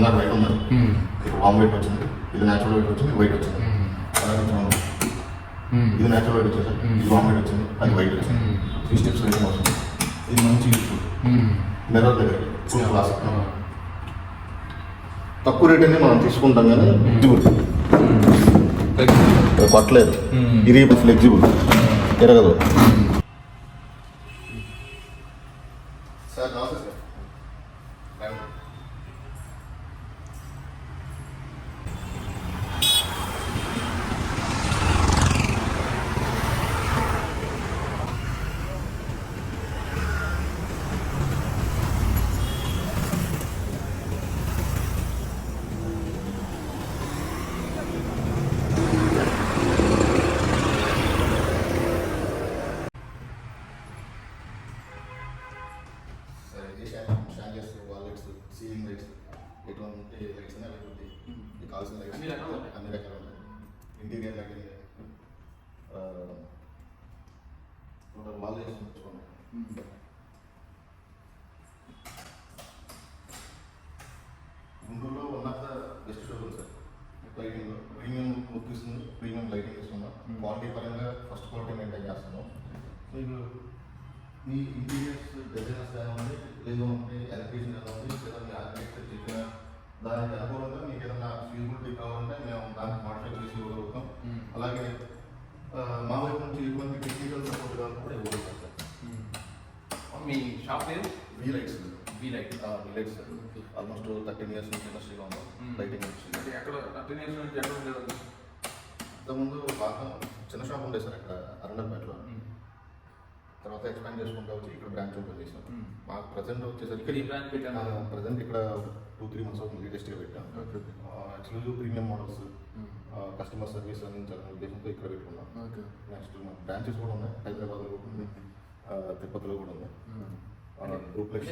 Inner white ఉన్నది ఇది వామ్ white వచ్చింది ఇది న్యాచురల్ వైట్ వచ్చింది వైట్ వచ్చింది. ఇది న్యాచురల్ వైట్ వచ్చేసి? ఇది వామ్ వైట్ వచ్చింది అది వైట్ వచ్చింది. త్రీ స్టెప్స్ రేటింగ్ వస్తుంది ఇది మంచి యూస్ఫుల్ మిర్రర్ దగ్గర. ఫుల్ క్లాస్ తక్కువ రేట్ అనేది మనం తీసుకుంటాం కానీ ఫ్లెక్సిబుల్ పట్టలేదు. ఇది ఫ్లెక్సిబుల్ ఎరగదు సార్ నమస్తే సార్ సార్ ఇది షాంగర్స్ వాలెట్స్ సీలింగ్ లైట్స్ ఎటువంటి లైట్స్ ఉన్నాయి అవైలబిలిటీ మీకు కావాల్సిన లైట్స్ అన్ని రకాలు ఉన్నాయి. అన్ని రకాలు ఉన్నాయి ఇంటీరియర్ లైటింగ్ టోటల్ వాల్ చేసి ఉంచుకోండి గుంటూరులో one of the best showroom sir lighting premium look ఇస్తుంది ప్రీమియం లైటింగ్ ఇస్తున్నాం క్వాలిటీ పరంగా ఫస్ట్ క్వాలిటీ మెయింటైన్ చేస్తున్నాం మీకు మీ ఇంటీరియర్స్ డిజైనర్స్ కానివ్వండి లేదు అంటే ఎలక్ట్రీషియన్ కానివ్వండి లేదా మీ ఆర్కిటెక్చర్ చెప్పిన దానికి అనుకూలంగా మీకు ఏదైనా ఫీజిబిలిటీ కావాలంటే మేము దానికి మాడిఫై చేసి ఇవ్వగలుగుతాం. అలాగే మా వైపు నుంచి ఎటువంటి టెక్నికల్ సపోర్ట్ కావాలంటే కూడా ఇవ్వగలుగుతాం సార్. మీ షాప్ పేరు? V lights B light V lights sir. Almost thirteen years నుంచి ఇండస్ట్రీలో ఉన్నాం. లైటింగ్ ఇండస్ట్రీ ఎక్కడ అటెండెన్స్ నుంచి ఎక్కడ ఉండేది? ఇంతకుముందు బాగా చిన్న షాప్ ఉండే సార్ ఇక్కడ అరణపేటలో తర్వాత ఎక్స్పాండ్ చేసుకుంటూ వచ్చి ఇక్కడ బ్రాంచ్ ఓపెన్ చేసాం. మాకు ప్రజెంట్ వచ్చేసరికి ఇక్కడ ఈ బ్రాంచ్ పెట్టాను ప్రజెంట్ ఇక్కడ టూ త్రీ మంత్స్ అవుతుంది లేటెస్ట్గా పెట్టాం. Exclusive premium models customer service అందించాలనే ఉద్దేశంతో ఇక్కడ పెట్టుకున్నాం. ఓకే. నెక్స్ట్ మా బ్రాంచెస్ కూడా ఉన్నాయి. హైదరాబాద్లో కూడా ఉంది. తిరుపతిలో కూడా ఉంది డూప్లెక్స్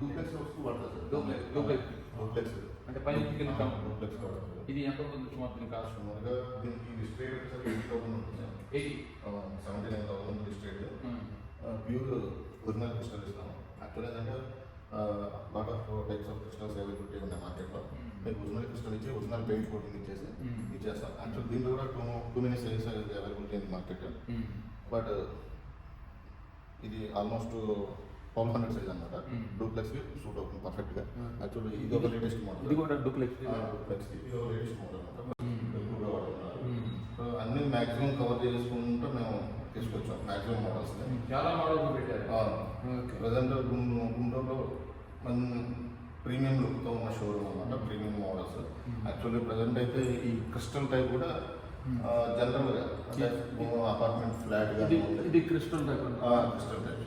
డూప్లెక్స్ వస్తూ Duplex, duplex. డూప్లెక్స్ అంటే పైన కింద కమ్. డూప్లెక్స్ పడుతుంది ఇది ఎంత ఉంటుంది సుమారు కాస్ట్ దీనికి రిజిస్ట్రేట్ వచ్చేసరికి ఎయిటీ థౌసండ్ ఉంటుంది ఎయిటీ? సెవెంటీ నైన్ థౌసండ్ రిజిస్ట్రేట్ ప్యూర్ ఒరిజినల్ క్రిస్టల్ ఇస్తాము యాక్చువల్ ఏంటంటే lot of types of crystals availability ఉన్నాయి మార్కెట్లో. మీకు ఒరిజినల్ క్రిస్టల్ ఇచ్చి ఒరిజినల్ పెయింట్ కోటింగ్ ఇచ్చేసి. ఇచ్చేస్తాం. యాక్చువల్ దీంట్లో కూడా too too many sizes availability ఉంది మార్కెట్ బట్ ఇది ఆల్మోస్ట్ ట్వెల్వ్ హండ్రెడ్ సైజ్ అనమాట Hmm. డూప్లెక్స్కి సూట్ అవుతుంది పర్ఫెక్ట్గా Hmm. యాక్చువల్లీ ఇది ఒక లేటెస్ట్ మోడల్ ఇది కూడా డూప్లెక్స్ డూప్లెక్స్ ఇది ఒక లేటెస్ట్ మోడల్ అనమాట అన్ని మ్యాక్సిమం కవర్ చేసుకుంటూ మేము తీసుకొచ్చాం. మ్యాక్సిమం మోడల్స్ చాలా మోడల్స్ పెట్టారు. ప్రజెంట్ గుంటూరులో మన ప్రీమియం లుక్తో ఉన్న షోరూమ్ అనమాట ప్రీమియం మోడల్స్ యాక్చువల్లీ ప్రజెంట్ అయితే ఈ క్రిస్టల్ టైప్ కూడా జనరల్గా అపార్ట్మెంట్ ఫ్లాట్ ఇది crystal type crystal type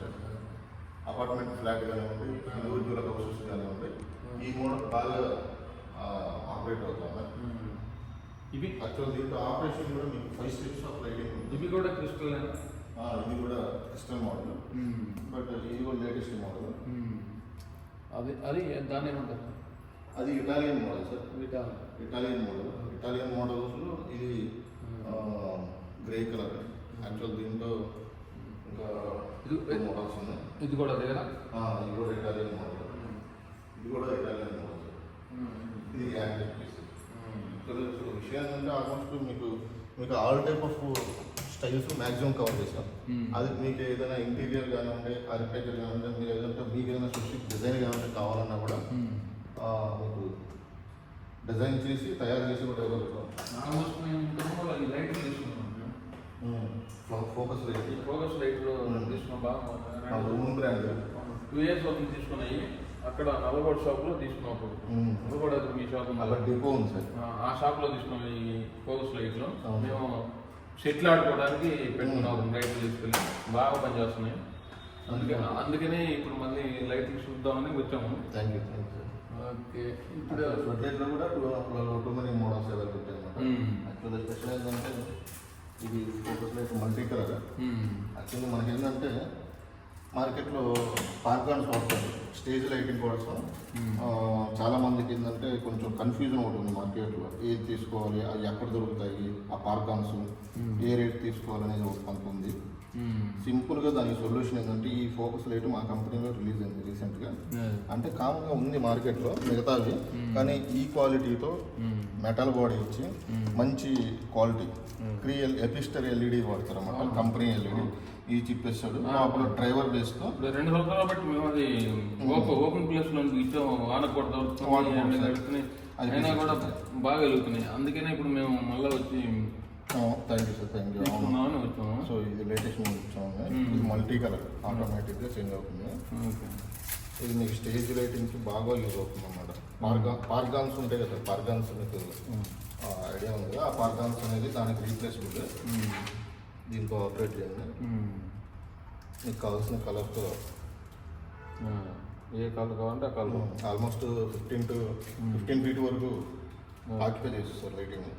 apartment flat కానివ్వండి ఇండివిజువల్ హౌసెస్ కానివ్వండి ఈ మోడల్ బాగా ఆపరేట్ అవుతుంది ఇవి యాక్చువల్ దీంట్లో ఆపరేషన్ కూడా మీకు ఫైవ్ స్టెప్స్ ఆఫ్ లైటింగ్ ఉంటుంది. ఇవి కూడా క్రిస్టల్ ఇది కూడా క్రిస్టల్ మోడల్ బట్ ఇది కూడా లేటెస్ట్ మోడల్ అది అది దాన్ని ఏమంటారు? అది ఇటాలియన్ మోడల్ సార్ విటాల్ ఇటాలియన్ మోడల్ ఇటాలియన్ మోడల్స్లో ఇది గ్రే కలర్ యాక్చువల్ దీంట్లో ఇంకా ఇది- మోడల్స్ ఉన్నాయి. ఇది కూడా అదే కదా? ఆ, ఇది కూడా ఇటాలియన్ మోడల్ ఇది కూడా ఇటాలియన్ మోడల్ ఇది యాంటిక్ పీస్. విషయం ఏంటంటే ఆల్మోస్ట్ మీకు మీకు all type of styles maximum cover చేస్తాం. Hmm. అది మీకు ఏదైనా ఇంటీరియర్ కానివ్వండి ఆర్కిటెక్చర్ కానివ్వండి మీరు ఏదంటే మీకు ఏదైనా స్పెసిఫిక్ డిజైన్ కానివ్వండి కావాలన్నా కూడా మీకు డిజైన్ చేసి తయారు చేసి కూడా ఇవ్వగలుగుతాం ఆల్మోస్ట్ మేము ఇంతకుముందు ఈ లైట్లు తీసుకున్నాం ఫోకస్ లైట్ ఫోకస్ లైట్లు Hmm. తీసుకున్నాం బాగా రూమ్ బ్రాండ్ టూ ఇయర్స్ అవుతుంది తీసుకున్నాయి అక్కడ నల్లగొండ షాప్లో తీసుకున్నాం అప్పుడు Hmm. నల్లగొండ మీ షాప్ అలా డిపో ఉంది సార్ ఆ షాప్లో తీసుకున్నాం ఈ ఫోకస్ లైట్లు. మేము షెట్లు ఆడుకోవడానికి పెట్టుకున్నాం లైట్లు తీసుకెళ్ళి బాగా పనిచేస్తున్నాయి అందుకని అందుకనే ఇప్పుడు మళ్ళీ లైట్లు చూద్దామని వచ్చాము thank you thank you okay ఇప్పుడు స్వెట్లైట్లో కూడా too too many models availability అనమాట Hmm. యాక్చువల్లీ స్పెషల్ ఏంటంటే ఇది మల్టీ కలర్ మ్మ్. యాక్చువల్లీ మనకి ఏంటంటే మార్కెట్లో పార్కాన్స్ వాడతారు స్టేజ్ లైటింగ్ కోసం. ఆ, చాలా మందికి ఏంటంటే కొంచెం కన్ఫ్యూజన్ ఒకటి ఉంది మార్కెట్లో. ఏది తీసుకోవాలి అవి ఎక్కడ దొరుకుతాయి ఆ పార్కాన్స్ ఏ రేట్ తీసుకోవాలనేది ఒక కొంత ఉంది సింపుల్గా దానికి సొల్యూషన్ ఏంటంటే ఈ ఫోకస్ లైట్ మా కంపెనీలో రిలీజ్ అయింది రీసెంట్గా. అంటే కామన్గా ఉంది మార్కెట్లో మిగతావి కానీ ఈ క్వాలిటీతో మెటల్ బాడీ ఇచ్చి మంచి క్వాలిటీ. త్రీ ఎల్ ఎపిస్టర్ ఎల్ఈడి వాడతారు అన్నమాట కంపెనీ ఎల్ఈడి. ఈ చిప్ ఇస్తాడు లోపల డ్రైవర్ బేస్తో రెండు సంవత్సరాల బట్టి మేము అది ఓపెన్ ఓపెన్ ప్లేస్లో ఇచ్చాం. అది అయినా కూడా బాగా వెలుగుతున్నాయి. అందుకనే ఇప్పుడు మేము మళ్ళీ వచ్చి thank you sir thank you అవును. వచ్చాము సో ఇది లేటెస్ట్ మోడల్ ఇచ్చాము ఇది మల్టీ కలర్ ఆటోమేటిక్గా చేంజ్ అవుతుంది. ఇది మీకు స్టేజ్ లైటింగ్కి బాగా యూజ్ అవుతుంది అన్నమాట. పార్గా పార్గాన్స్ ఉంటాయి కదా పార్గాన్స్ మీకు ఐడియా ఉంది కదా. ఆ పార్గాన్స్ అనేది దానికి రీప్లేసబుల్. దీంతో ఆపరేట్ చేయండి. ఉమ్. మీకు కావాల్సిన కలర్తో. ఏ కలర్ కావాలంటే ఆ colour almost fifteen to fifteen feet వరకు ఆక్యుపై చేసేస్తారు లైటింగ్.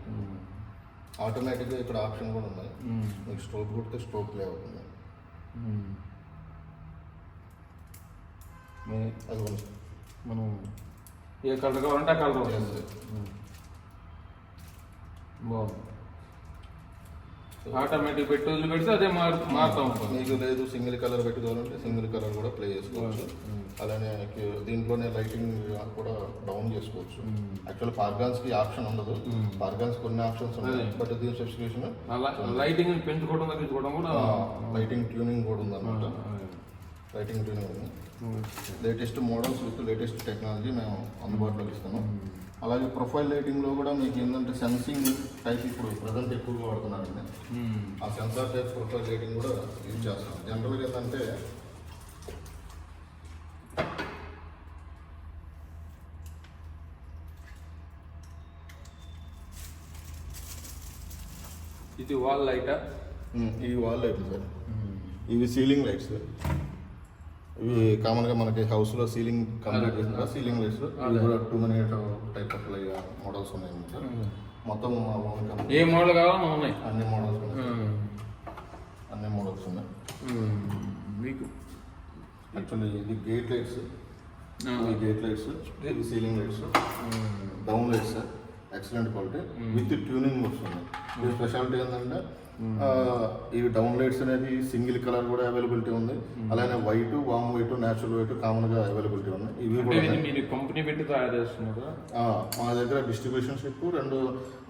ఆటోమేటిక్గా ఇక్కడ ఆప్షన్ కూడా ఉన్నాయి ఉమ్. మీకు స్ట్రోక్ కొడితే స్ట్రోక్ ప్లే అవుతుంది. మే- అది మనం ఏ కలర్ కావాలంటే ఆ కలర్. ఉమ్. బాగుంది ఆటోమేటిక్ పెట్టి వదిలి పెడితే అదే మారు మారుతూ ఉంటుంది. మీకు లేదు సింగిల్ కలర్ పెట్టుకోవాలంటే సింగిల్ కలర్ కూడా ప్లే చేసుకోవచ్చు. అలానే దీంట్లోనే లైటింగ్ కూడా డౌన్ చేసుకోవచ్చు. యాక్చువల్ పార్గాన్స్కి ఆప్షన్ ఉండదు. పార్గాన్స్ కొన్ని ఆప్షన్స్ ఉన్నాయి బట్ దీని లైటింగ్ పెంచుకోవడం తగ్గించుకోవడం కూడా లైటింగ్ ట్యూనింగ్ కూడా ఉందన్నమాట. లైటింగ్ ట్యూనింగ్ ఉంది. Latest models with latest technology మేము అందుబాటులోకి ఇస్తాము అలాగే ప్రొఫైల్ లైటింగ్లో కూడా మీకు ఏంటంటే సెన్సింగ్ టైప్ ఇప్పుడు ప్రజెంట్ ఎక్కువగా వాడుతున్నారండి. ఉమ్. ఆ సెన్సార్ టైప్ ప్రొఫైల్ లైటింగ్ కూడా యూజ్ చేస్తాం జనరల్గా ఏంటంటే ఇది వాల్ లైటా ఇవి వాల్ లైట్లు సార్. ఇవి సీలింగ్ లైట్స్ ఇవి కామన్గా మనకి హౌస్లో సీలింగ్ కంప్లీట్ చేసిన సీలింగ్ లైట్స్ ఇవి కూడా too many type of models ఉన్నాయి మొత్తం ఏ మోడల్ కావాలో ఉన్నాయి. అన్ని మోడల్స్ ఉన్నాయి. అన్ని మోడల్స్ ఉన్నాయి. మీకు? యాక్చువల్లీ ఇది gate lights gate lights ceiling lights down lights excellent quality with tuning వస్తుంది స్పెషాలిటీ ఏంటంటే ఇవి డౌన్ లైట్స్ అనేది సింగిల్ కలర్ కూడా అవైలబిలిటీ ఉంది. అలానే white warm white natural white కామన్గా అవైలబిలిటీ ఉంది. ఇవి కూడా కంపెనీ పెట్టి తయారు చేస్తున్నారా మా దగ్గర డిస్ట్రిబ్యూషన్షిప్ రెండు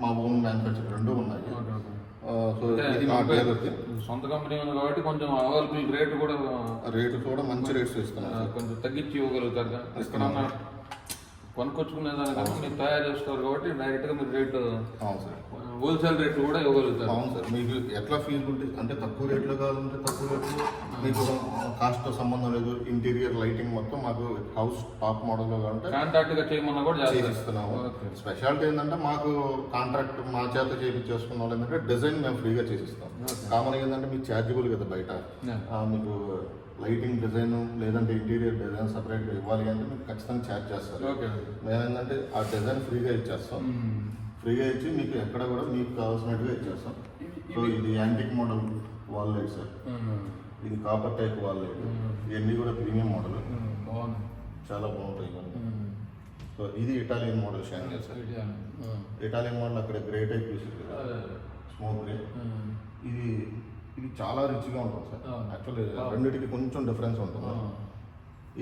మా ఓన్ మ్యానుఫ్యాక్చర్ రెండు ఉన్నాయి. ఆ, సో ఇది మా డీలర్ది సొంత కంపెనీ ఉంది కాబట్టి కొంచెం అవైలబుల్ రేట్ కూడా రేటు కూడా మంచి రేట్స్ ఇస్తున్నాం. ఆ, కొంచెం తగ్గించి ఇవ్వగలుగుతారు ఎక్కడన్నా కొనుక్కొచ్చుకునే దానికన్నా మీరు తయారు చేస్తారు కాబట్టి డైరెక్ట్గా మీరు రేటు అవును సార్ హోల్సేల్ రేట్లు కూడా ఇవ్వగలుగుతారు. అవును సార్. మీకు ఎట్లా ఫీజిబిలిటీ అంటే తక్కువ రేట్లో కావాలంటే తక్కువ రేట్లు. మీకు కాస్ట్తో సంబంధం లేదు ఇంటీరియర్ లైటింగ్ మొత్తం మాకు హౌస్ టాప్ మోడల్లో కావాలంటే కాంటాక్ట్గా చేయమన్నా కూడా చేసిస్తున్నాము ఓకే. స్పెషాలిటీ ఏంటంటే మాకు కాంట్రాక్ట్ మా చేత చేయించేసుకున్న వాళ్ళు ఏంటంటే డిజైన్ మేము ఫ్రీగా చేసిస్తాం. కామన్ ఏంటంటే మీకు ఛార్జబుల్ కదా బయట. మీకు లైటింగ్ డిజైన్ లేదంటే ఇంటీరియర్ డిజైన్ సపరేట్గా ఇవ్వాలి అంటే మీకు ఖచ్చితంగా ఛార్జ్ చేస్తారు. ఓకే. మేము ఏంటంటే ఆ డిజైన్ ఫ్రీగా ఇచ్చేస్తాం. ఫ్రీగా ఇచ్చి మీకు ఎక్కడ కూడా మీకు కావాల్సినట్టుగా ఇచ్చేస్తాం సో ఇది antique model wall light sir. ఇది కాపర్ టైప్ వాల్ లైట్ ఇవన్నీ కూడా ప్రీమియం మోడల్. బాగుంది చాలా బాగుంటాయి ఇవన్నీ. సో ఇది Italian model chandelier sir. Italian model అక్కడ గ్రే టైప్ అదే. Smoke grey. ఇది ఇది చాలా రిచ్గా ఉంటుంది సార్. యాక్చువల్లీ రెండింటికి కొంచెం డిఫరెన్స్ ఉంటుంది.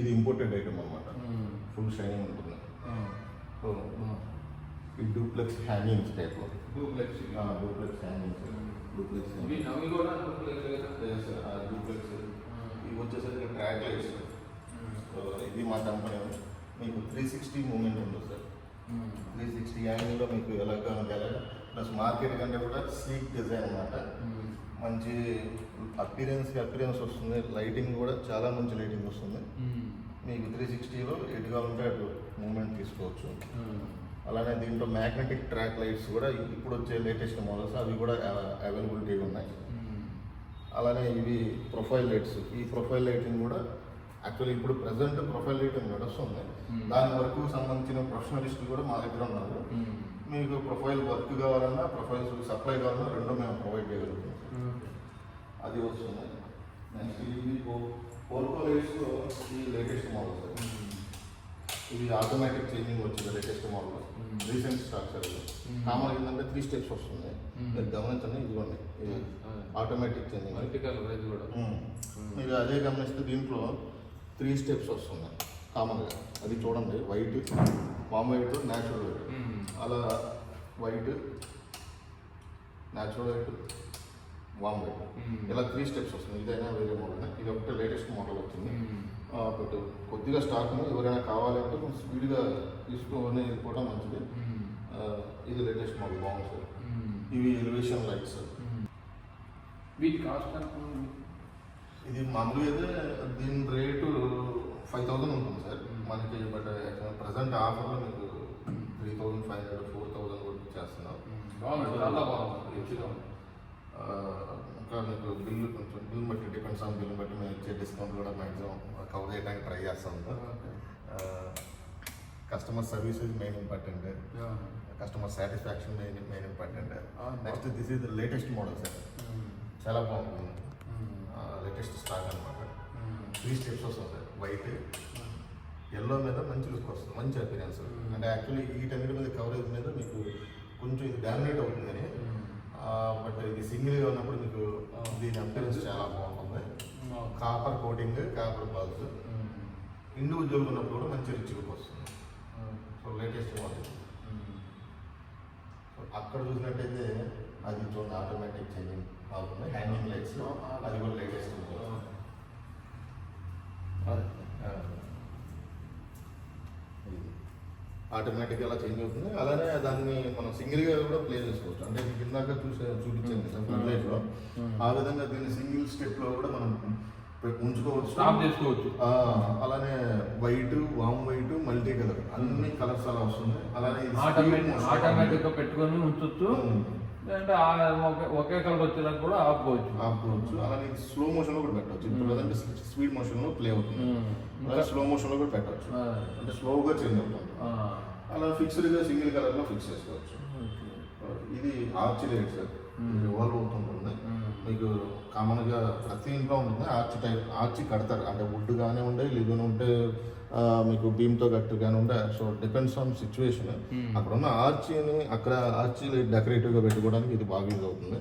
ఇది ఇంపోర్టెడ్ ఐటమ్ అనమాట. ఫుల్ షైనింగ్ ఉంటుంది. సో. ఈ డూప్లెక్స్ హ్యాంగింగ్స్ టైప్లో డూప్లెక్స్. Duplex hangings. డూప్లెక్స్ ఇవి కూడా డూప్లెక్స్? డూప్లెక్స్. ఇవి వచ్చేసరికి ట్రాక్ లైట్స్. సో ఇది మా కంపెనీ మీకు త్రీ సిక్స్టీ మూమెంట్ ఉంటుంది సార్. త్రీ సిక్స్టీ యాంగిల్లో మీకు ఎలా అలాగే ప్లస్ మార్కెట్ కంటే కూడా స్లీక్ డిజైన్ అన్నమాట. మ్మ్. మంచి అపీరెన్స్ అపీరెన్స్ వస్తుంది. లైటింగ్ కూడా చాలా మంచి లైటింగ్ వస్తుంది. మ్మ్. మీకు త్రీ సిక్స్టీలో ఎటు కావాలంటే అటు మూమెంట్ తీసుకోవచ్చు. అలానే దీంట్లో మ్యాగ్నెటిక్ ట్రాక్ లైట్స్ కూడా ఇప్పుడు వచ్చే లేటెస్ట్ మోడల్స్ అవి కూడా అవైలబిలిటీ ఉన్నాయి మ్మ్. అలానే ఇవి ప్రొఫైల్ లైట్స్ ఈ ప్రొఫైల్ లైటింగ్ కూడా యాక్చువల్లీ ఇప్పుడు ప్రజెంట్ ప్రొఫైల్ లైటింగ్ నడుస్తుంది Hmm. దాని వరకు సంబంధించిన ప్రొఫెషనలిస్టులు కూడా మా దగ్గర ఉన్నారు మ్మ్. మీకు ప్రొఫైల్ వర్క్ కావాలన్నా ప్రొఫైల్స్ సప్లై కావాలన్నా రెండు మేము ప్రొవైడ్ చేయగలుగుతాం మ్మ్. అది వస్తుంది నెక్స్ట్ ఇది ఇది ఆటోమేటిక్ చేంజింగ్ వచ్చింది లేటెస్ట్ మోడల్ రీసెంట్ ఇది. కామన్ ఏంటంటే త్రీ స్టెప్స్ వస్తుంది. మీరు గమనించండి ఇదిగోండి. ఇది ఆటోమేటిక్ చేంజింగ్ ఇది మీరు అదే గమనిస్తే దీంట్లో త్రీ స్టెప్స్ వస్తున్నాయి. కామన్గా అది చూడండి white warm white natural white. అలా white natural white warm white. ఇలా త్రీ స్టెప్స్ వస్తుంది ఇదైనా వేరే మోడల్ ఇది ఒకటి లేటెస్ట్ మోడల్ వచ్చింది. బట్ కొద్దిగా స్టాక్ ఎవరైనా కావాలంటే కొంచెం స్పీడ్గా తీసుకొని కూడా మంచిది. ఆ, ఇది లేటెస్ట్ మోడల్ బాగుంది సార్. మ్మ్. ఇవి ఎలివేషన్ లైట్స్ మ్మ్. వీటి కాస్ట్? ఇది మామూలుగా అయితే దీని రేటు ఫైవ్ థౌసండ్ ఉంటుంది సార్. మనకి బట్ ప్రజెంట్ ఆఫర్లో మీకు three thousand five hundred four thousand కూడా ఇచ్చేస్తున్నాం బాగుంది. చాలా బాగుంది. ఇంకా మీకు బిల్లు కొంచెం బిల్ బట్టి డిపెండ్స్ ఆన్ బిల్ బట్టి మేము ఇచ్చే డిస్కౌంట్ కూడా మ్యాక్సిమం కవర్ చేయడానికి ట్రై చేస్తాం sir. Customer service is main important. Customer satisfaction main main important. Next this is the latest model sir. చాలా బాగుంటుంది. లేటెస్ట్ స్టాక్ అనమాట. త్రీ స్టెప్స్ వస్తుంది సార్. వైట్ ఎల్లో మీద మంచి లుక్ వస్తుంది. మంచి అపీరెన్స్ అంటే యాక్చువల్లీ వీటన్నిటి మీద కవరేజ్ మీద మీకు కొంచెం ఇది డామినేట్ అవుతుందని బట్ ఇది సింగిల్గా ఉన్నప్పుడు మీకు దీని అపీరెన్స్ చాలా బాగుంటుంది. Copper coating copper balls. Individual ఉన్నప్పుడు కూడా మంచి రిచ్ లుక్ వస్తుంది. సో లేటెస్ట్ మోడల్ అక్కడ చూసినట్టయితే అది చూడండి ఆటోమేటిక్ చేంజింగ్ అవుతుంది. హ్యాంగింగ్ లైట్స్ అది కూడా లేటెస్ట్ మోడల్ అదే. ఆటోమేటిక్ అలా చేంజ్ అవుతుంది. అలానే దాన్ని మనం సింగిల్గా కూడా ప్లే చేసుకోవచ్చు. అంటే ఇందాక చూసే చూపించండి ఫ్రంట్ లైట్లో ఆ విధంగా దీన్ని సింగిల్ స్టెప్లో కూడా మనం ఉంచుకోవచ్చు. స్టాప్ చేసుకోవచ్చు. అలానే white warm white multi colour అన్ని కలర్స్ అలా వస్తుంది అలానే ఆటోమేటిక్ motion. ఆటోమేటిక్గా పెట్టుకొని ఉంచొచ్చు ఉమ్. లేదంటే ఆ ఒకే- కలర్ వచ్చేదాకా కూడా ఆపుకోవచ్చు. ఆపుకోవచ్చు. అలానే స్లో మోషన్లో కూడా పెట్టవచ్చు ఇప్పుడు ప్రజెంట్ స్పీడ్ మోషన్లో ప్లే అవుతుంది. అలాగే స్లో మోషన్లో కూడా పెట్టవచ్చు. అంటే స్లోగా చేంజ్ అవుతుంది. అలా ఫిక్స్డ్గా సింగిల్ కలర్లో ఫిక్స్ చేసుకోవచ్చు. ఇది ఆర్చ్ లైట్ సార్. రివాల్వ్ అవుతుంటుంది. మీకు కామన్గా ప్రతి ఇంట్లో ఉంటుంది. ఆర్చ్ టైప్ ఆర్చ్ కడతారు. అంటే వుడ్ గానే ఉండే లేదని ఉంటే మీకు beam తో కట్టు కానీ ఉండే సో డిపెండ్స్ ఆన్ సిచ్యువేషన్ అక్కడ ఉన్న ఆర్చిని అక్కడ ఆర్చి డెకరేటివ్గా పెట్టుకోవడానికి ఇది బాగా యూజ్ అవుతుంది.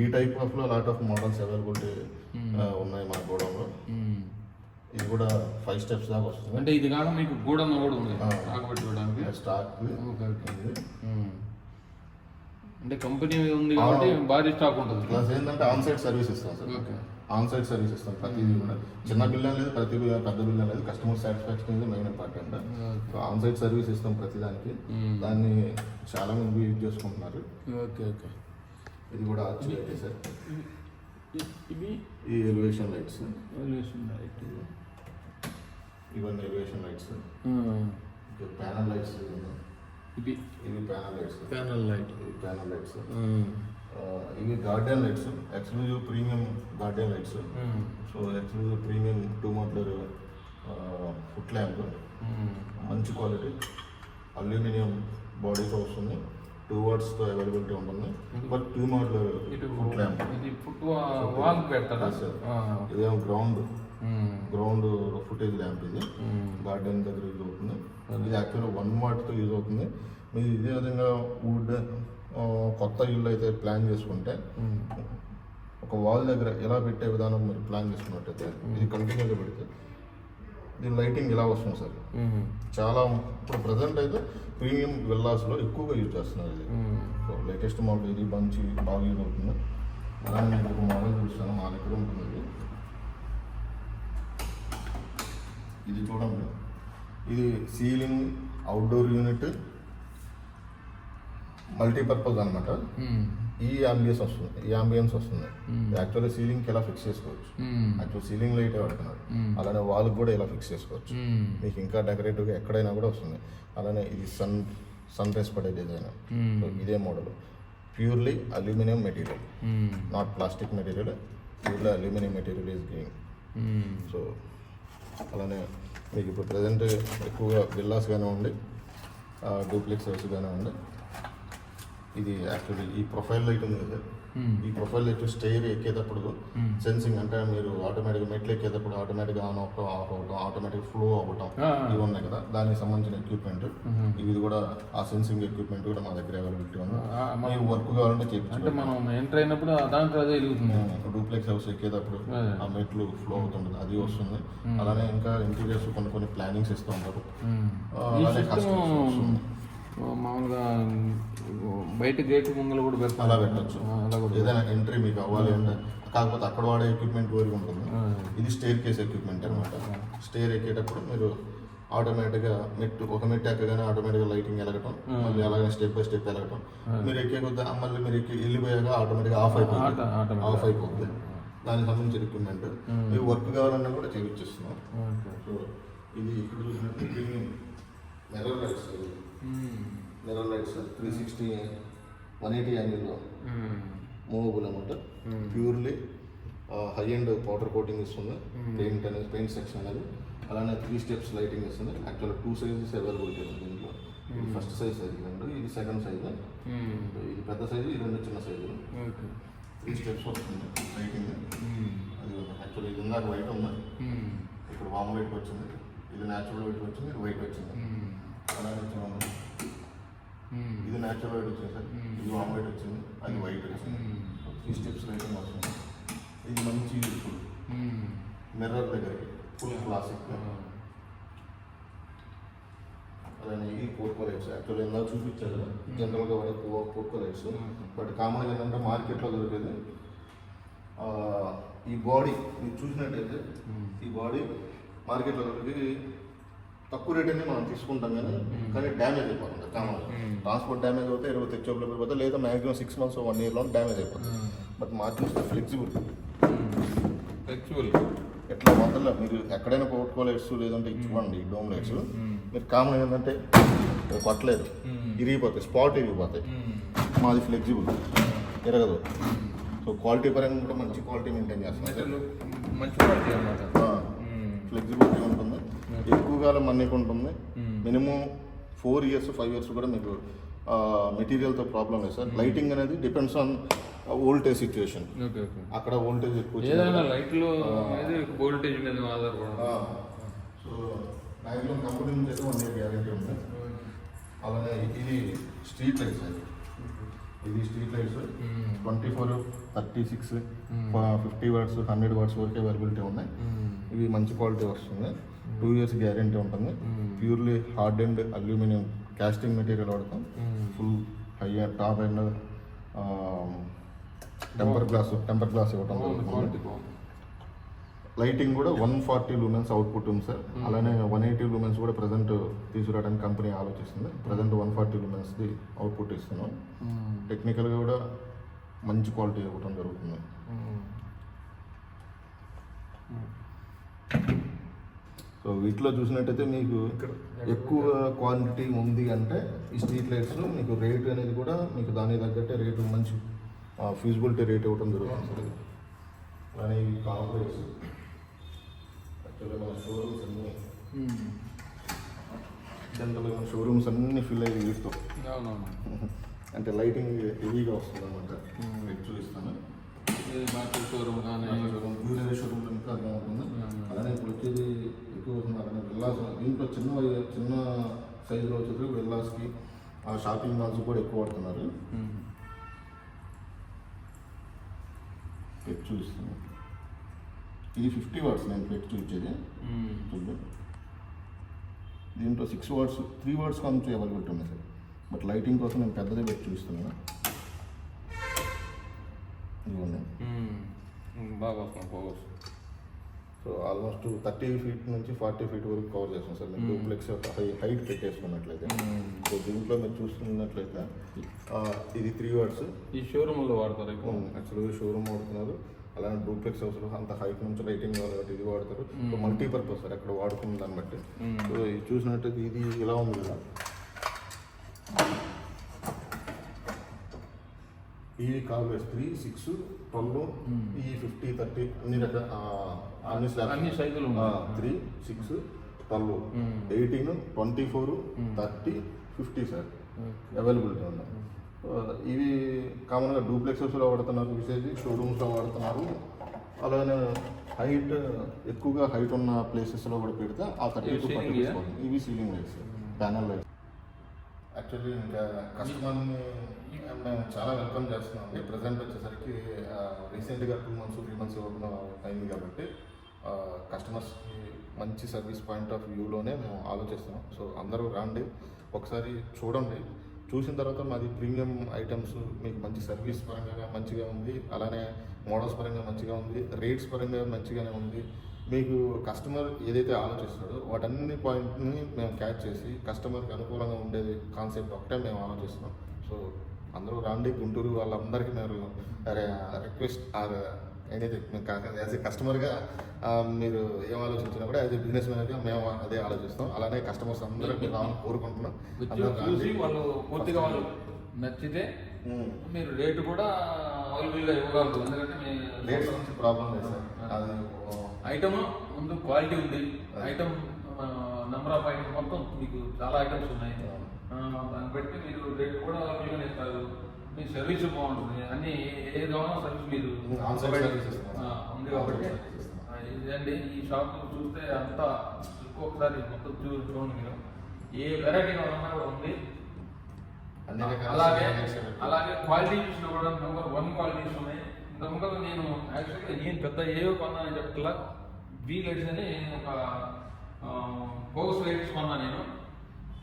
ఈ టైప్ ఆఫ్లో లాట్ ఆఫ్ మోడల్స్ అవైలబిలిటీ ఉన్నాయి మన గోడంలో ఉమ్. ఇది కూడా ఫైవ్ స్టెప్స్ దాకా వస్తుంది. అంటే ఇది కాక మీకు గూడన్న కూడా ఉంది. స్టాక్. ఉమ్. అంటే కంపెనీ ఉంది కాబట్టి భారీ స్టాక్ ఉంటుంది. ప్లస్ ఏంటంటే ఆన్ సైడ్ సర్వీస్ ఇస్తాం sir. Okay on site service ఇస్తాం. ప్రతిదీ కూడా చిన్న బిల్ అనేది ప్రతి పెద్ద బిల్ అనేది కస్టమర్ సాటిస్ఫాక్షన్ అనేది main important so on site service ఇస్తాం ప్రతి దానికి మ్మ్. దాన్ని చాలా మంది యూజ్ చేసుకుంటున్నారు. ఓకే ఓకే ఇది కూడా ఆర్చ్ సార్. ఇవి ఈ ఎలివేషన్ లైట్స్ ఎలివేషన్ లైట్ ఇవన్నీ ఎలివేషన్ లైట్స్. ప్యానల్ లైట్స్ ఇది ఇవి panel lights panel light panel lights. ఇవి garden lights exclusive premium garden lights. So exclusive premium two modular foot lamp. మంచి quality aluminium బాడీతో వస్తుంది. Two వర్డ్స్తో అవైలబిలిటీ ఉంటుంది. బట్ టూ మోడ్లర్ ఇటు ఫుట్ ల్యాంప్ ఇది. ఇదేమో గ్రౌండ్. గ్రౌండ్ ఫుటేజ్ ల్యాంప్ ఇది. గార్డెన్ దగ్గర యూజ్ అవుతుంది. ఇది యాక్చువల్గా వన్ వాట్తో యూజ్ అవుతుంది మీరు ఇదే విధంగా వుడ్ కొత్త ఇల్లు అయితే ప్లాన్ చేసుకుంటే. ఒక వాల్ దగ్గర ఎలా పెట్టే విధానం మీరు ప్లాన్ చేసుకున్నట్టయితే ఇది కంటిన్యూగా పెడితే దీని లైటింగ్ ఇలా వస్తుంది సార్. చాలా ఇప్పుడు ప్రజెంట్ అయితే ప్రీమియం విల్లాస్లో ఎక్కువగా యూజ్ చేస్తున్నారు ఇది. సో లేటెస్ట్ మోడల్ ఇది మంచి బాగా యూజ్ అవుతుంది అలానే నేను ఒక మోడల్ చూస్తాను మా దగ్గర ఉంటుంది. ఇది చూడండి ఇది సీలింగ్ అవుట్డోర్ యూనిట్ మల్టీపర్పస్ అనమాట. ఈ అంబియన్స్ వస్తుంది ఈ అంబియన్స్ వస్తుంది Hmm. యాక్చువల్లీ సీలింగ్కి ఎలా ఫిక్స్ చేసుకోవచ్చు. యాక్చువల్ సీలింగ్ లైట్ పెడుతున్నారు Hmm. అలానే వాళ్ళకి కూడా ఇలా ఫిక్స్ చేసుకోవచ్చు ఉమ్. మీకు ఇంకా డెకరేటివ్గా ఎక్కడైనా కూడా వస్తుంది అలానే ఇది సన్ సన్ రేస్ పడే డిజైన్ Hmm. సో ఇదే model purely aluminium material. Not plastic material purely aluminium material is gain um. So అలానే మీకు ఇప్పుడు ప్రజెంట్ ఎక్కువగా విల్లాస్ కానివ్వండి డూప్లెక్స్ హౌస్ కానివ్వండి ఇది యాక్చువల్లీ ఈ ప్రొఫైల్ లైట్ ఉంది కదా Hmm. ఈ ప్రొఫైల్ లైట్ స్టైర్ ఎక్కేటప్పుడు Hmm. సెన్సింగ్ అంటే మీరు ఆటోమేటిక్గా మెట్లు ఎక్కేటప్పుడు ఆటోమేటిక్గా ఆన్ అవ్వటం ఆఫ్ అవ్వటం ఆటోమేటిక్ ఫ్లో అవ్వటం. ఇవి ఉన్నాయి కదా దానికి సంబంధించిన ఎక్విప్మెంట్ Mhm. ఇది కూడా ఆ సెన్సింగ్ ఎక్విప్మెంట్ కూడా మా దగ్గర అవైలబిలిటీ ఉంది మీకు వర్క్ కావాలంటే అంటే చేయించుకోండి మనం ఎంటర్ అయినప్పుడు దాంట్లో అదే డూప్లెక్స్ హౌస్ ఎక్కేటప్పుడు. ఆ మెట్లు ఫ్లో అవుతుంటుంది అది వస్తుంది Hmm. అలానే ఇంకా ఇంటీరియర్స్ కొన్ని కొన్ని ప్లానింగ్స్ ఇస్తూ ఉంటారు అలానే. మామూలుగా బయట గేట్ ముంగలు కూడా పెడతాం. అలా పెట్టచ్చు. అలా కూడా ఏదైనా ఎంట్రీ మీకు అవ్వాలి అంటే కాకపోతే అక్కడ వాడే ఎక్విప్మెంట్ వేరు ఉంటుంది. ఇది స్టేర్ కేస్ ఎక్విప్మెంట్ అనమాట స్టేర్ ఎక్కేటప్పుడు మీరు ఆటోమేటిక్గా మెట్టు ఒక మెట్టు ఎక్కగానే ఆటోమేటిక్గా లైటింగ్ వెలగటం మళ్ళీ అలాగే స్టెప్ బై స్టెప్ వెలగటం. మీరు ఎక్కే కొద్ది మళ్ళీ మీరు ఎక్కి వెళ్ళిపోయాక ఆటోమేటిక్గా. ఆఫ్ అయిపోతుంది. ఆఫ్ అయిపోతుంది దానికి సంబంధించిన ఎక్విప్మెంట్ మీరు వర్క్ కావాలన్నా కూడా చేయించేస్తున్నాం. ఇది ఇక్కడ చూసినట్టు mirror lights um. Mirror lights three sixty one eighty యాంగిల్లో. మూవబుల్ అనమాట purely high and powder coating ఇస్తుంది. పెయింట్ అనేది పెయింట్ సెక్షన్ అనేది. అలానే త్రీ స్టెప్స్ లైటింగ్ ఇస్తుంది. యాక్చువల్గా టూ సైజెస్ అవైలబిలిటీ ఉంది దీంట్లో. ఇది ఫస్ట్ సైజ్ సైజ్ రెండు ఇది సెకండ్ సైజ్ ఉమ్. ఇది పెద్ద సైజు ఇది రెండు చిన్న సైజులు ఓకే. త్రీ స్టెప్స్ వస్తుంది లైటింగ్ ఉమ్. అది యాక్చువల్లీ ఇది ఇందాక వైట్ ఉంది. ఉమ్. ఇప్పుడు వామ్ వైట్ వచ్చింది. ఇది న్యాచురల్ వైట్ వచ్చింది. ఇది వైట్ వచ్చింది. చూడండి ఉమ్. ఇది న్యాచురల్ వైట్ వచ్చింది సార్. ఇది వామ్ వైట్ వచ్చింది. అది వైట్ వచ్చింది. త్రీ స్టెప్స్ లైటింగ్ వస్తుంది ఇది మంచి యూస్ఫుల్ ఉమ్. మిర్రర్ దగ్గరికి. Full classic. అలానే ఈ పోర్కో లైట్స్ యాక్చువల్లీ ఇందాక చూపించారు కదా. జనరల్గా వాడే పోర్కో లైట్స్ బట్ కామన్గా ఏంటంటే మార్కెట్లో దొరికేది ఈ బాడీ మీరు చూసినట్టయితే ఈ బాడీ మార్కెట్లో దొరికి తక్కువ రేట్ అనేది మనం తీసుకుంటాం కానీ కానీ డ్యామేజ్ అయిపోతుంది కామన్ ట్రాన్స్పోర్ట్ డ్యామేజ్ అవుతే ఇరవై తెచ్చోపులు అయిపోతే లేదా మ్యాక్సిమం సిక్స్ మంత్స్ వన్ ఇయర్లో డ్యామేజ్ అయిపోతుంది. బట్ మార్జిన్స్ ఫ్లెక్సిబుల్ ఫ్లెక్సిబుల్ ఎట్లా మొదల మీరు ఎక్కడైనా పోగొట్టుకో లైట్స్ లేదంటే ఇచ్చుకోండి డోమ్ లైట్స్ మీరు కామన్ ఏంటంటే కొట్టలేరు ఇరిగిపోతాయి స్పాట్ ఇరిగిపోతాయి. మాది ఫ్లెక్సిబుల్ తిరగదు సో క్వాలిటీ పరంగా కూడా మంచి క్వాలిటీ మెయింటైన్ చేస్తున్నాం మంచి క్వాలిటీ అన్నమాట. ఫ్లెక్సిబిలిటీ ఉంటుంది. కాలం మన్నిక ఉంటుంది. Minimum four years five years కూడా మీకు మెటీరియల్తో ప్రాబ్లం లేదు సార్. లైటింగ్ అనేది డిపెండ్స్ ఆన్ వోల్టేజ్ సిచ్యువేషన్ అక్కడ వోల్టేజ్ ఎక్కువ వోల్టేజ్ మీద సో మ్యాక్సిమం కంపెనీ నుంచి అయితే వన్ ఇయర్ గ్యారంటీ ఉంది అలానే ఇది స్ట్రీట్ లైట్స్ సార్ ఇది street lights. Twenty four thirty six fifty watts hundred watts వరకు అవైలబిలిటీ ఉన్నాయి. ఇవి మంచి క్వాలిటీ వస్తుంది. టూ ఇయర్స్ గ్యారంటీ ఉంటుంది. Purely hard and aluminium casting material వాడతాం. Full high top and temper glass temper glass ఇవ్వటం lighting కూడా వన్ ఫార్టీ లూమెన్స్ అవుట్పుట్ ఉంది సార్. అలానే వన్ ఎయిటీ లూమెన్స్ కూడా ప్రజెంట్ తీసుకురావడానికి కంపెనీ ఆలోచిస్తుంది. ప్రజెంట్ వన్ ఫార్టీ లూమెన్స్ది అవుట్పుట్ ఇస్తున్నాం. టెక్నికల్గా కూడా మంచి క్వాలిటీ ఇవ్వటం జరుగుతుంది. సో వీటిలో చూసినట్టయితే మీకు ఎక్కువ క్వాంటిటీ ఉంది అంటే ఈ స్ట్రీట్ లైట్స్ మీకు రేట్ అనేది కూడా మీకు దానికి తగ్గట్టే రేటు మంచి ఫీజిబిలిటీ రేట్ ఇవ్వడం జరుగుతుంది. అలానే ఈ కాంప్లెక్స్ యాక్చువల్గా మన షోరూమ్స్ అన్నీ జనరల్గా మన షోరూమ్స్ అన్నీ ఫిల్ అయ్యి వీటితో అంటే లైటింగ్ హెవీగా వస్తుంది అనమాట రేట్ చూపిస్తాను. ఇది మార్కెట్ షోరూమ్ కానీ షోరూమ్లో ఇంకా అర్థం అవుతుంది అలానే ఇప్పుడు వచ్చేది ఎక్కువ అలానే విల్లాస్ దీంట్లో చిన్న చిన్న సైజులో వచ్చేది విల్లాస్కి ఆ షాపింగ్ మాల్స్ కూడా ఎక్కువ వాడుతున్నారు. పెట్ చూపిస్తాను. ఇది ఫిఫ్టీ వాట్స్ నేను పెట్ చూపించేది. చూద్దాం దీంట్లో సిక్స్ వాట్స్ త్రీ వాట్స్ కొంచెం అవైలబిలిటీ ఉన్నాయి సార్. బట్ లైటింగ్ కోసం నేను పెద్దదే పెట్టి చూపిస్తున్నాను. ఇదిగోండి. బాగా వస్తుంది బాగా వస్తుంది. సో ఆల్మోస్ట్ థర్టీ ఫీట్ నుంచి ఫార్టీ ఫీట్ వరకు కవర్ చేస్తాం సార్. మీరు డూప్లెక్స్ హై హైట్ పెట్టేసుకున్నట్లయితే. సో దీంట్లో మీరు చూస్తున్నట్లయితే ఆ, ఇది త్రీ వాట్స్ ఈ షోరూంలో వాడతారు ఎక్కువ? యాక్చువల్గా షోరూమ్ వాడుతున్నారు. అలానే డూప్లెక్స్ హౌస్లో అంత హైట్ నుంచి లైటింగ్ కావాలి కాబట్టి ఇది వాడతారు. సో మల్టీపర్పస్ సార్ అక్కడ వాడుకున్న దాన్ని బట్టి. సో ఇది చూసినట్టయితే ఇది ఇలా ఉంది కదా ఈ కాంగ్రెస్ త్రీ సిక్స్ ట్వెల్వ్ ఈ ఫిఫ్టీ థర్టీ అన్ని రకాల అన్ని అన్ని సైజులు. Three six twelve eighteen twenty four thirty fifty sir. Availability ఉన్నాయి. ఇవి కామన్గా డూప్లెక్సెస్లో వాడుతున్నారు విసేజ్ షోరూమ్స్లో వాడుతున్నారు. అలానే హైట్ ఎక్కువగా హైట్ ఉన్న ప్లేసెస్లో కూడా పెడితే ఆ థర్టీ టు యా? ఇవి ceiling lights panel lights actually ఇంకా కస్టమర్ని మేము చాలా వెల్కమ్ చేస్తున్నాం. ప్రజెంట్ వచ్చేసరికి రీసెంట్గా టూ మంత్స్ త్రీ మంత్స్ ఇవ్వకుండా అయింది కాబట్టి కస్టమర్స్కి మంచి సర్వీస్ పాయింట్ ఆఫ్ వ్యూలోనే మేము ఆలోచిస్తున్నాం. సో అందరూ రండి ఒకసారి చూడండి. చూసిన తర్వాత మాది ప్రీమియం ఐటమ్స్ మీకు మంచి సర్వీస్ పరంగా మంచిగా ఉంది. అలానే మోడల్స్ పరంగా మంచిగా ఉంది. రేట్స్ పరంగా మంచిగానే ఉంది. మీకు కస్టమర్ ఏదైతే ఆలోచిస్తాడో వాటన్ని పాయింట్ని మేము క్యాచ్ చేసి కస్టమర్కి అనుకూలంగా ఉండేది కాన్సెప్ట్ ఒకటే మేము ఆలోచిస్తున్నాం. సో అందరూ రాండి గుంటూరు వాళ్ళందరికీ మీరు రిక్వెస్ట్ ఆర్ ఏదైతే యాజ్ ఏ కస్టమర్గా మీరు ఏం ఆలోచించినా కూడా యాజ్ ఏ బిజినెస్ మ్యాన్గా మేము అదే ఆలోచిస్తాం అలానే కస్టమర్స్ అందరూ మీరు రావాలని కోరుకుంటున్నాం. వాళ్ళు పూర్తిగా వాళ్ళు నచ్చితే ఉమ్. మీరు రేటు కూడా అవైలబుల్గా ఇవ్వగలరు. ఎందుకంటే రేట్స్ ప్రాబ్లం లేదు సార్. అది ఐటమ్ ముందు క్వాలిటీ ఉంది. ఐటమ్ నెంబర్ ఆఫ్ ఐటమ్ మొత్తం మీకు చాలా ఐటమ్స్ ఉన్నాయి. దాన్ని బట్టి మీరు రేట్ కూడా అవైలబుల్గా ఇస్తారు మీ సర్వీస్ బాగుంటుంది. అన్ని ఏ కావాలో సర్వీస్ మీరు ఉంది కాబట్టి. ఇదండి. ఈ షాప్ చూస్తే అంతా ఇంకొకసారి మొత్తం చూడండి మీరు. ఏ వెరైటీ కావాలన్నా కూడా ఉంది. అలాగే. అలాగే క్వాలిటీ చూసిన కూడా నెంబర్ వన్ క్వాలిటీస్ ఉన్నాయి ఇంతకుముందు నేను యాక్చువల్గా నేను పెద్ద ఏవో కొన్నానని చెప్పట్లా వీ లైట్స్ అని ఒక బోగస్ లైట్స్ కొన్నా నేను.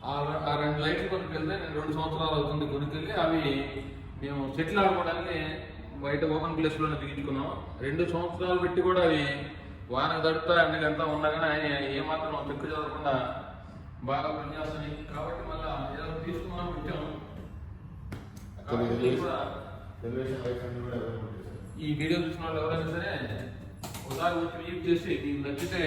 ఆ రెండు లైట్లు కొనుక్కెళ్తే నేను రెండు సంవత్సరాలు అవుతుంది కొనుక్కెళ్ళి అవి మేము సెటిల్ ఆడుకోవడానికి బయట ఓపెన్ ప్లేస్లోనే బిగించుకున్నాం. రెండు సంవత్సరాలు పెట్టి కూడా అవి వాన తడుతా అన్ని అంతా ఉన్నా కానీ ఆయన ఏమాత్రం చెక్కు చదవకుండా బాగా పనిచేస్తున్నాయి. కాబట్టి మళ్ళీ ఏదో తీసుకున్నాం పెట్టాము. కూడా ఈ వీడియో చూసిన వాళ్ళు ఎవరైనా సరే ఒకసారి వచ్చి విజిట్ చేసి మీకు నచ్చితే